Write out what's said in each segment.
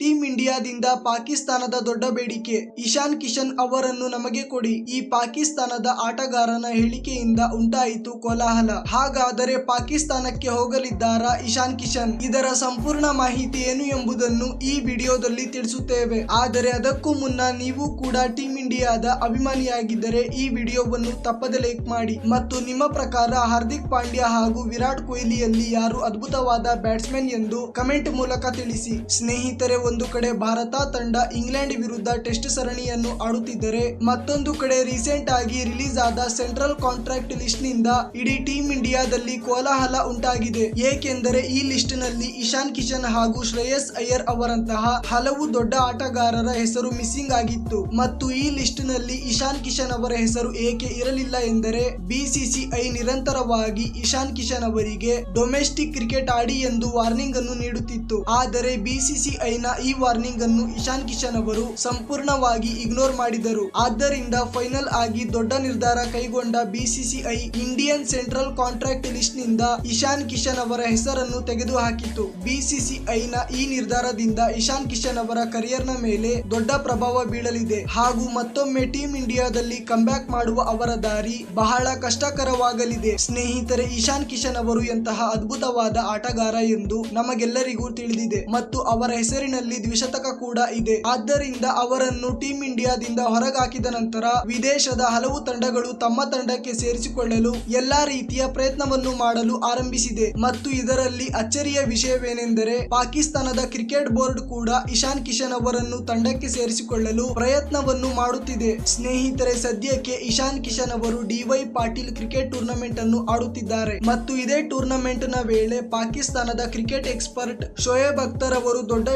Team ಇಂಡಿಯಾದಿಂದ ಪಾಕಿಸ್ತಾನದ ದೊಡ್ಡ ಬೇಡಿಕೆ. ಇಶಾನ್ ಕಿಶನ್ ಅವರನ್ನು ನಮಗೆ ಕೊಡಿ. ಈ ಪಾಕಿಸ್ತಾನದ ಆಟಗಾರನ ಹೇಳಿಕೆಯಿಂದ ಉಂಟಾಯಿತು ಕೋಲಾಹಲ. ಹಾಗಾದರೆ ಪಾಕಿಸ್ತಾನಕ್ಕೆ ಹೋಗಲಿದ್ದಾರಾ ಇಶಾನ್ ಕಿಶನ್? ಇದರ ಸಂಪೂರ್ಣ ಮಾಹಿತಿ ಏನು ಎಂಬುದನ್ನು ಈ ವಿಡಿಯೋದಲ್ಲಿ ತಿಳಿಸುತ್ತೇವೆ. ಆದರೆ ಅದಕ್ಕೂ ಮುನ್ನ ನೀವು ಕೂಡ ಟೀಂ ಇಂಡಿಯಾದ ಅಭಿಮಾನಿಯಾಗಿದ್ದರೆ ಈ ವಿಡಿಯೋವನ್ನು ತಪ್ಪದೆ ಲೈಕ್ ಮಾಡಿ. ಮತ್ತು ನಿಮ್ಮ ಪ್ರಕಾರ ಹಾರ್ದಿಕ್ ಪಾಂಡ್ಯ ಹಾಗೂ ವಿರಾಟ್ ಕೊಹ್ಲಿಯಲ್ಲಿ ಯಾರು ಅದ್ಭುತವಾದ ಬ್ಯಾಟ್ಸ್ಮನ್ ಎಂದು ಕಮೆಂಟ್ ಮೂಲಕ ತಿಳಿಸಿ. ಸ್ನೇಹಿತರೆ ಒಂದು ಕಡೆ ಭಾರತ ತಂಡ ಇಂಗ್ಲೆಂಡ್ ವಿರುದ್ಧ ಟೆಸ್ಟ್ ಸರಣಿಯನ್ನು ಆಡುತ್ತಿದ್ದರೆ ಮತ್ತೊಂದು ಕಡೆ ರೀಸೆಂಟ್ ಆಗಿ ರಿಲೀಸ್ ಆದ ಸೆಂಟ್ರಲ್ ಕಾಂಟ್ರಾಕ್ಟ್ ಲಿಸ್ಟ್ನಿಂದ ಇಡೀ ಟೀಂ ಇಂಡಿಯಾದಲ್ಲಿ ಕೋಲಾಹಲ ಉಂಟಾಗಿದೆ. ಏಕೆಂದರೆ ಈ ಲಿಸ್ಟ್ನಲ್ಲಿ ಇಶಾನ್ ಕಿಶನ್ ಹಾಗೂ ಶ್ರೇಯಸ್ ಅಯ್ಯರ್ ಅವರಂತಹ ಹಲವು ದೊಡ್ಡ ಆಟಗಾರರ ಹೆಸರು ಮಿಸ್ಸಿಂಗ್ ಆಗಿತ್ತು. ಮತ್ತು ಈ ಲಿಸ್ಟ್ನಲ್ಲಿ ಇಶಾನ್ ಕಿಶನ್ ಅವರ ಹೆಸರು ಏಕೆ ಇರಲಿಲ್ಲ ಎಂದರೆ ಬಿಸಿಸಿಐ ನಿರಂತರವಾಗಿ ಇಶಾನ್ ಕಿಶನ್ ಅವರಿಗೆ ಡೊಮೆಸ್ಟಿಕ್ ಕ್ರಿಕೆಟ್ ಆಡಿ ಎಂದು ವಾರ್ನಿಂಗ್ ಅನ್ನು ನೀಡುತ್ತಿತ್ತು. ಆದರೆ ಬಿಸಿಸಿಐನ ಈ ವಾರ್ನಿಂಗ್ ಅನ್ನು ಇಶಾನ್ ಕಿಶನ್ ಅವರು ಸಂಪೂರ್ಣವಾಗಿ ಇಗ್ನೋರ್ ಮಾಡಿದರು. ಆದ್ದರಿಂದ ಫೈನಲ್ ಆಗಿ ದೊಡ್ಡ ನಿರ್ಧಾರ ಕೈಗೊಂಡ ಬಿಸಿಸಿಐ ಇಂಡಿಯನ್ ಸೆಂಟ್ರಲ್ ಕಾಂಟ್ರಾಕ್ಟ್ ಲಿಸ್ಟ್ನಿಂದ ಇಶಾನ್ ಕಿಶನ್ ಅವರ ಹೆಸರನ್ನು ತೆಗೆದುಹಾಕಿತು ಬಿಸಿಸಿಐ ನ ಈ ನಿರ್ಧಾರದಿಂದ ಇಶಾನ್ ಕಿಶನ್ ಅವರ ಕರಿಯರ್ನ ಮೇಲೆ ದೊಡ್ಡ ಪ್ರಭಾವ ಬೀಳಲಿದೆ. ಹಾಗೂ ಮತ್ತೊಮ್ಮೆ ಟೀಂ ಇಂಡಿಯಾದಲ್ಲಿ ಕಂಬ್ಯಾಕ್ ಮಾಡುವ ಅವರ ದಾರಿ ಬಹಳ ಕಷ್ಟಕರವಾಗಲಿದೆ. ಸ್ನೇಹಿತರೆ, ಇಶಾನ್ ಕಿಶನ್ ಅವರು ಎಂತಹ ಅದ್ಭುತವಾದ ಆಟಗಾರ ಎಂದು ನಮಗೆಲ್ಲರಿಗೂ ತಿಳಿದಿದೆ. ಮತ್ತು ಅವರ ಹೆಸರಿನಲ್ಲಿ ದ್ವಿಶತಕ ಕೂಡ ಇದೆ. ಆದ್ದರಿಂದ ಅವರನ್ನು ಟೀಂ ಇಂಡಿಯಾದಿಂದ ಹೊರಗಾಕಿದ ನಂತರ ವಿದೇಶದ ಹಲವು ತಂಡಗಳು ತಮ್ಮ ತಂಡಕ್ಕೆ ಸೇರಿಸಿಕೊಳ್ಳಲು ಎಲ್ಲಾ ರೀತಿಯ ಪ್ರಯತ್ನವನ್ನು ಮಾಡಲು ಆರಂಭಿಸಿದೆ. ಮತ್ತು ಇದರಲ್ಲಿ ಅಚ್ಚರಿಯ ವಿಷಯವೇನೆಂದರೆ ಪಾಕಿಸ್ತಾನದ ಕ್ರಿಕೆಟ್ ಬೋರ್ಡ್ ಕೂಡ ಇಶಾನ್ ಕಿಶನ್ ಅವರನ್ನು ತಂಡಕ್ಕೆ ಸೇರಿಸಿಕೊಳ್ಳಲು ಪ್ರಯತ್ನವನ್ನು ಮಾಡುತ್ತಿದೆ. ಸ್ನೇಹಿತರೆ, ಸದ್ಯಕ್ಕೆ ಇಶಾನ್ ಕಿಶನ್ ಅವರು ಡಿವೈ ಪಾಟೀಲ್ ಕ್ರಿಕೆಟ್ ಟೂರ್ನಮೆಂಟ್ ಅನ್ನು ಆಡುತ್ತಿದ್ದಾರೆ. ಮತ್ತು ಇದೇ ಟೂರ್ನಮೆಂಟ್ನ ವೇಳೆ ಪಾಕಿಸ್ತಾನದ ಕ್ರಿಕೆಟ್ ಎಕ್ಸ್ಪರ್ಟ್ ಶೋಯಬ್ ಅಖ್ತರ್ ಅವರು ದೊಡ್ಡ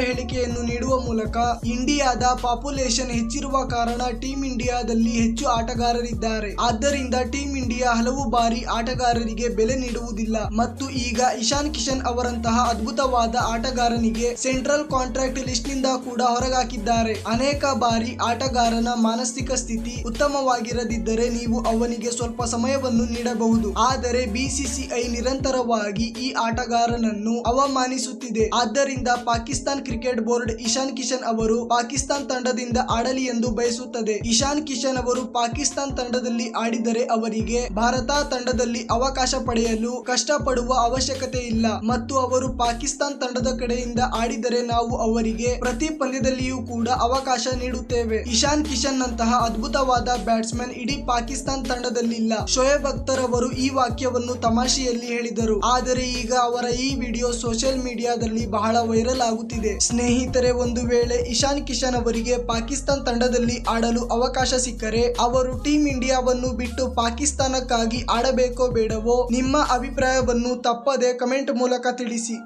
ಹೇಳಿಕೆಯನ್ನು ನೀಡುವ ಮೂಲಕ ಇಂಡಿಯಾದ ಪಾಪ್ಯುಲೇಷನ್ ಹೆಚ್ಚಿರುವ ಕಾರಣ ಟೀಂ ಇಂಡಿಯಾದಲ್ಲಿ ಹೆಚ್ಚು ಆಟಗಾರರಿದ್ದಾರೆ. ಆದ್ದರಿಂದ ಟೀಂ ಇಂಡಿಯಾ ಹಲವು ಬಾರಿ ಆಟಗಾರರಿಗೆ ಬೆಲೆ ನೀಡುವುದಿಲ್ಲ. ಮತ್ತು ಈಗ ಇಶಾನ್ ಕಿಶನ್ ಅವರಂತಹ ಅದ್ಭುತವಾದ ಆಟಗಾರನಿಗೆ ಸೆಂಟ್ರಲ್ ಕಾಂಟ್ರಾಕ್ಟ್ ಲಿಸ್ಟ್ನಿಂದ ಕೂಡ ಹೊರಗಾಕಿದ್ದಾರೆ. ಅನೇಕ ಬಾರಿ ಆಟಗಾರನ ಮಾನಸಿಕ ಸ್ಥಿತಿ ಉತ್ತಮವಾಗಿರದಿದ್ದರೆ ನೀವು ಅವನಿಗೆ ಸ್ವಲ್ಪ ಸಮಯವನ್ನು ನೀಡಬಹುದು. ಆದರೆ ಬಿಸಿಸಿಐ ನಿರಂತರವಾಗಿ ಈ ಆಟಗಾರನನ್ನು ಅವಮಾನಿಸುತ್ತಿದೆ. ಆದ್ದರಿಂದ ಪಾಕಿಸ್ತಾನ್ ಕ್ರಿಕೆಟ್ ಬೋರ್ಡ್ ಇಶಾನ್ ಕಿಶನ್ ಅವರು ಪಾಕಿಸ್ತಾನ್ ತಂಡದಿಂದ ಆಡಲಿ ಎಂದು ಬಯಸುತ್ತದೆ. ಇಶಾನ್ ಕಿಶನ್ ಅವರು ಪಾಕಿಸ್ತಾನ್ ತಂಡದಲ್ಲಿ ಆಡಿದರೆ ಅವರಿಗೆ ಭಾರತ ತಂಡದಲ್ಲಿ ಅವಕಾಶ ಪಡೆಯಲು ಕಷ್ಟಪಡುವ ಅವಶ್ಯಕತೆ ಇಲ್ಲ. ಮತ್ತು ಅವರು ಪಾಕಿಸ್ತಾನ್ ತಂಡದ ಕಡೆಯಿಂದ ಆಡಿದರೆ ನಾವು ಅವರಿಗೆ ಪ್ರತಿ ಪಂದ್ಯದಲ್ಲಿಯೂ ಕೂಡ ಅವಕಾಶ ನೀಡುತ್ತೇವೆ. ಇಶಾನ್ ಕಿಶನ್ ನಂತಹ ಅದ್ಭುತವಾದ ಬ್ಯಾಟ್ಸ್ಮನ್ ಇಡೀ ಪಾಕಿಸ್ತಾನ್ ತಂಡದಲ್ಲಿಲ್ಲ. ಶೋಯಬ್ ಅಖ್ತರ್ ಅವರು ಈ ವಾಕ್ಯವನ್ನು ತಮಾಷೆಯಲ್ಲಿ ಹೇಳಿದರು. ಆದರೆ ಈಗ ಅವರ ಈ ವಿಡಿಯೋ ಸೋಷಿಯಲ್ ಮೀಡಿಯಾದಲ್ಲಿ ಬಹಳ ವೈರಲ್ ಆಗುತ್ತಿದೆ. ಸ್ನೇಹಿತರೆ, ಒಂದು ವೇಳೆ ಇಶಾನ್ ಕಿಶನ್ ಅವರಿಗೆ ಪಾಕಿಸ್ತಾನ್ ತಂಡದಲ್ಲಿ ಆಡಲು ಅವಕಾಶ ಸಿಕ್ಕರೆ, ಅವರು ಟೀಂ ಇಂಡಿಯಾವನ್ನು ಬಿಟ್ಟು ಪಾಕಿಸ್ತಾನಕ್ಕಾಗಿ ಆಡಬೇಕೋ ಬೇಡವೋ ನಿಮ್ಮ ಅಭಿಪ್ರಾಯವನ್ನು ತಪ್ಪದೆ ಕಮೆಂಟ್ ಮೂಲಕ ತಿಳಿಸಿ.